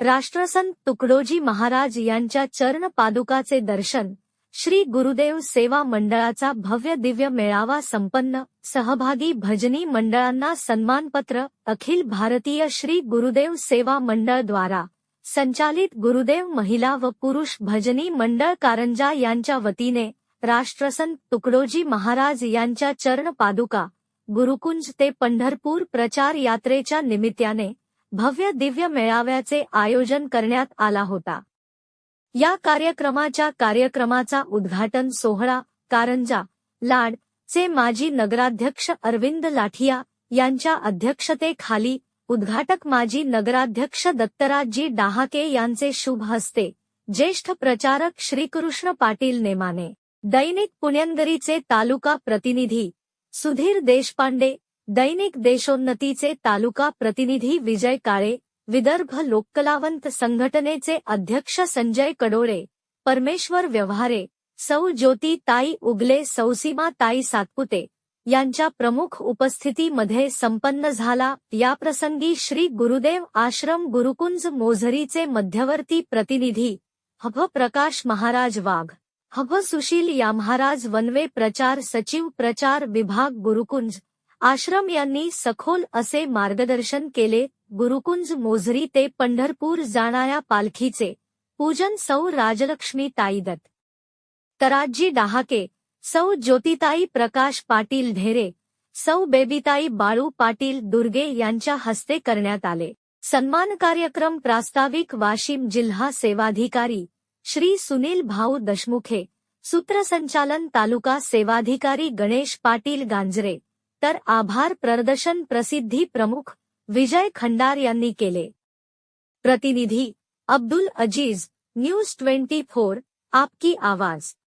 राष्ट्रसंत तुकडोजी महाराज यांच्या चरण पादुकाचे दर्शन श्री गुरुदेव सेवा मंडळाचा भव्य दिव्य मेळावा संपन्न सहभागी भजनी मंडळांना सन्मानपत्र अखिल भारतीय श्री गुरुदेव सेवा मंडळ द्वारा संचालित गुरुदेव महिला व पुरुष भजनी मंडळ कारंजा यांच्या वतीने राष्ट्रसंत तुकडोजी महाराज यांच्या चरण पादुका गुरुकुंज ते पंढरपूर प्रचार यात्रेच्या निमित्ताने भव्य दिव्य मेळाव्याचे आयोजन करण्यात आला होता. या कार्यक्रमाच्या कार्यक्रमाचा उद्घाटन सोहळा कारंजा लाड चे माजी नगराध्यक्ष अरविंद लाठिया यांच्या अध्यक्षतेखाली उद्घाटक माजी नगराध्यक्ष दत्तराजजी डहाके यांचे शुभ हस्ते ज्येष्ठ प्रचारक श्रीकृष्ण पाटील नेमाने दैनिक पुण्यंदरीचे तालुका प्रतिनिधी सुधीर देशपांडे दैनिक देशोन्नतीचे तालुका प्रतिनिधी विजय काळे विदर्भ लोककलावंत संघटनेचे अध्यक्ष संजय कडोळे परमेश्वर व्यवहारे सौ ज्योती ताई उगले सौसीमा ताई सातपुते यांच्या प्रमुख उपस्थितीमध्ये संपन्न झाला. याप्रसंगी श्री गुरुदेव आश्रम गुरुकुंज मोझरीचे मध्यवर्ती प्रतिनिधी हभ प्रकाश महाराज वाघ हभ सुशील या महाराज वनवे प्रचार सचिव प्रचार विभाग गुरुकुंज आश्रम यांनी सखोल असे मार्गदर्शन केले. गुरुकुंज मोझरी ते पंढरपूर जाणाऱ्या पालखीचे पूजन सौ राजलक्ष्मी ताईदत तराजी डहाके सौ ज्योतिताई प्रकाश पाटील ढेरे सौ बेबीताई बाळू पाटील दुर्गे यांच्या हस्ते करण्यात आले. सन्मान कार्यक्रम प्रास्ताविक वाशिम जिल्हा सेवाधिकारी श्री सुनील भाऊ दशमुखे सूत्रसंचालन तालुका सेवाधिकारी गणेश पाटील गांजरे तर आभार प्रदर्शन प्रसिद्धी प्रमुख विजय खंडार यांनी केले. प्रतिनिधी Abdul Aziz, news twenty four, आपकी आवाज़.